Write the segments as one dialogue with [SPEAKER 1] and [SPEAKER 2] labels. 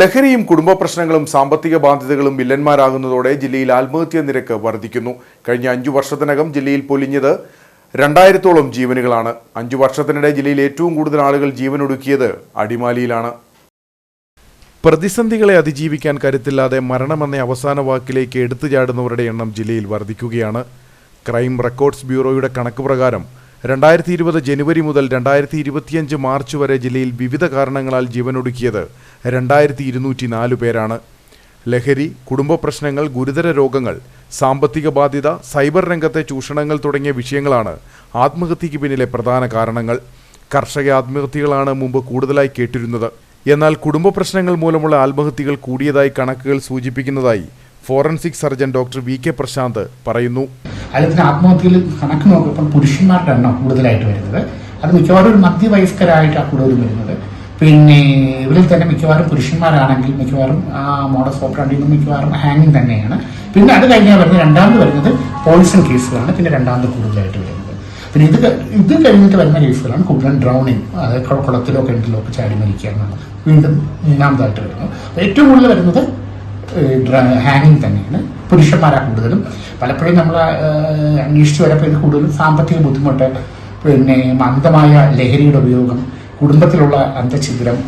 [SPEAKER 1] ലഹരിയും കുടുംബ പ്രശ്നങ്ങളും സാമ്പത്തിക ബാധ്യതകളും വില്ലന്മാരാകുന്നതോടെ ജില്ലയിൽ ആത്മഹത്യ നിരക്ക് വർദ്ധിക്കുന്നു. കഴിഞ്ഞ അഞ്ചു വർഷത്തിനകം ജില്ലയിൽ പൊലിഞ്ഞത് രണ്ടായിരത്തോളം ജീവനുകളാണ്. അഞ്ചു വർഷത്തിനിടെ ജില്ലയിൽ ഏറ്റവും കൂടുതൽ ആളുകൾ ജീവനൊടുക്കിയത് അടിമാലിയിലാണ്. പ്രതിസന്ധികളെ അതിജീവിക്കാൻ കരുത്തില്ലാതെ മരണമെന്ന അവസാന വാക്കിലേക്ക് എടുത്തു ചാടുന്നവരുടെ എണ്ണം ജില്ലയിൽ വർദ്ധിക്കുകയാണ്. ക്രൈം റെക്കോർഡ്സ് ബ്യൂറോയുടെ കണക്ക് പ്രകാരം രണ്ടായിരത്തി ഇരുപത് ജനുവരി മുതൽ രണ്ടായിരത്തി ഇരുപത്തിയഞ്ച് മാർച്ച് വരെ ജില്ലയിൽ വിവിധ കാരണങ്ങളാൽ ജീവനൊടുക്കിയത് രണ്ടായിരത്തി ഇരുന്നൂറ്റി നാല് പേരാണ്. ലഹരി കുടുംബ പ്രശ്നങ്ങൾ ഗുരുതര രോഗങ്ങൾ സാമ്പത്തിക ബാധ്യത സൈബർ രംഗത്തെ ചൂഷണങ്ങൾ തുടങ്ങിയ വിഷയങ്ങളാണ് ആത്മഹത്യയ്ക്ക് പിന്നിലെ പ്രധാന കാരണങ്ങൾ. കർഷക ആത്മഹത്യകളാണ് മുമ്പ് കൂടുതലായി കേട്ടിരുന്നത്. എന്നാൽ കുടുംബ പ്രശ്നങ്ങൾ മൂലമുള്ള ആത്മഹത്യകൾ കൂടിയതായി കണക്കുകൾ സൂചിപ്പിക്കുന്നതായി forensic surgeon doctor V K Prashanth പറയുന്നു.
[SPEAKER 2] അതിൽ ആത്മഹത്യയിൽ കണക്ക് നോക്കുമ്പോൾ പുരുഷന്മാരുടെ എണ്ണം കൂടുതലായിട്ട് വരുന്നത്. അത് മിക്കവാറും ഒരു മധ്യവയസ്കരായിട്ടാണ് കൂടുതലും വരുന്നത്. പിന്നെ ഇവരിൽ തന്നെ മിക്കവാറും പുരുഷന്മാരാണെങ്കിൽ മിക്കവാറും ആ മോഡസ് ഓപ്പറാണ്ടിൽ നിന്ന് മിക്കവാറും ഹാങ്ങിങ് തന്നെയാണ്. പിന്നെ അത് കഴിഞ്ഞാൽ വരുന്നത് രണ്ടാമത് വരുന്നത് പോയിസൺ കേസുകളാണ് പിന്നെ രണ്ടാമത് കൂടുതലായിട്ട് വരുന്നത്. പിന്നെ ഇത് ഇത് കഴിഞ്ഞിട്ട് വരുന്ന കേസുകളാണ് കൂടുതലും ഡ്രൗണിങ് അതായത് കുള- കുളത്തിലോ കിണറ്റിലോ ഒക്കെ ചാടി മരിക്കുക എന്നുള്ളത്. വീണ്ടും മൂന്നാമതായിട്ട് വരുന്നു. ഏറ്റവും കൂടുതൽ വരുന്നത് ഹാങ്ങിങ് തന്നെയാണ്. പുരുഷന്മാരാ കൂടുതലും. പലപ്പോഴും നമ്മൾ അന്വേഷിച്ച് വരപ്പോൾ ഇത് കൂടുതലും സാമ്പത്തിക ബുദ്ധിമുട്ട് പിന്നെ മന്ദമായ ലഹരിയുടെ ഉപയോഗം കുടുംബത്തിലുള്ള അന്തഛിദ്രം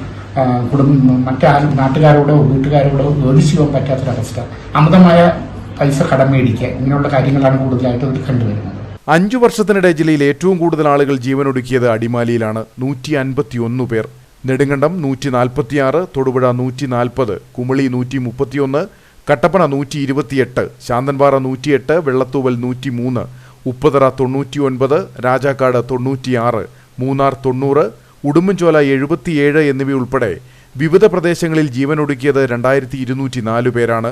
[SPEAKER 2] കുടുംബം മറ്റാരും നാട്ടുകാരോടോ വീട്ടുകാരോടോ ജോലിച്ച് പോകാൻ പറ്റാത്തൊരവസ്ഥ. അമിതമായ പൈസ കടം മേടിക്കുക ഇങ്ങനെയുള്ള കാര്യങ്ങളാണ് കൂടുതലായിട്ട് അവർ കണ്ടുവരുന്നത്.
[SPEAKER 1] അഞ്ചു വർഷത്തിനിടെ ജില്ലയിൽ ഏറ്റവും കൂടുതൽ ആളുകൾ ജീവനൊടുക്കിയത് അടിമാലിയിലാണ്. നൂറ്റി അൻപത്തിയൊന്ന് പേർ. നെടുങ്കണ്ടം നൂറ്റി നാൽപ്പത്തിയാറ് തൊടുപുഴ നൂറ്റി നാൽപ്പത് കുമളി നൂറ്റി മുപ്പത്തിയൊന്ന് കട്ടപ്പന നൂറ്റി ഇരുപത്തിയെട്ട് ശാന്തൻപാറ നൂറ്റിയെട്ട് വെള്ളത്തൂവൽ നൂറ്റി മൂന്ന് ഉപ്പതറ തൊണ്ണൂറ്റി ഒൻപത് രാജാക്കാട് തൊണ്ണൂറ്റിയാറ് മൂന്നാർ തൊണ്ണൂറ് ഉടുമ്പൻചോല എഴുപത്തിയേഴ് എന്നിവയുൾപ്പെടെ വിവിധ പ്രദേശങ്ങളിൽ ജീവനൊടുക്കിയത് രണ്ടായിരത്തി ഇരുന്നൂറ്റി നാല് പേരാണ്.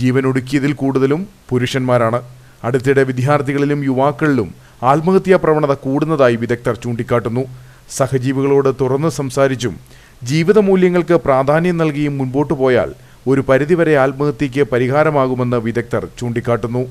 [SPEAKER 1] ജീവനൊടുക്കിയതിൽ കൂടുതലും പുരുഷന്മാരാണ്. അടുത്തിടെ വിദ്യാർത്ഥികളിലും യുവാക്കളിലും ആത്മഹത്യാ പ്രവണത കൂടുന്നതായി വിദഗ്ധർ ചൂണ്ടിക്കാട്ടുന്നു. സഹജീവികളോട് തുറന്ന് സംസാരിച്ചും ജീവിത മൂല്യങ്ങൾക്ക് പ്രാധാന്യം നൽകിയും മുൻപോട്ടു പോയാൽ ഒരു പരിധിവരെ ആത്മഹത്യയ്ക്ക് പരിഹാരമാകുമെന്ന് വിദഗ്ധർ ചൂണ്ടിക്കാട്ടുന്നു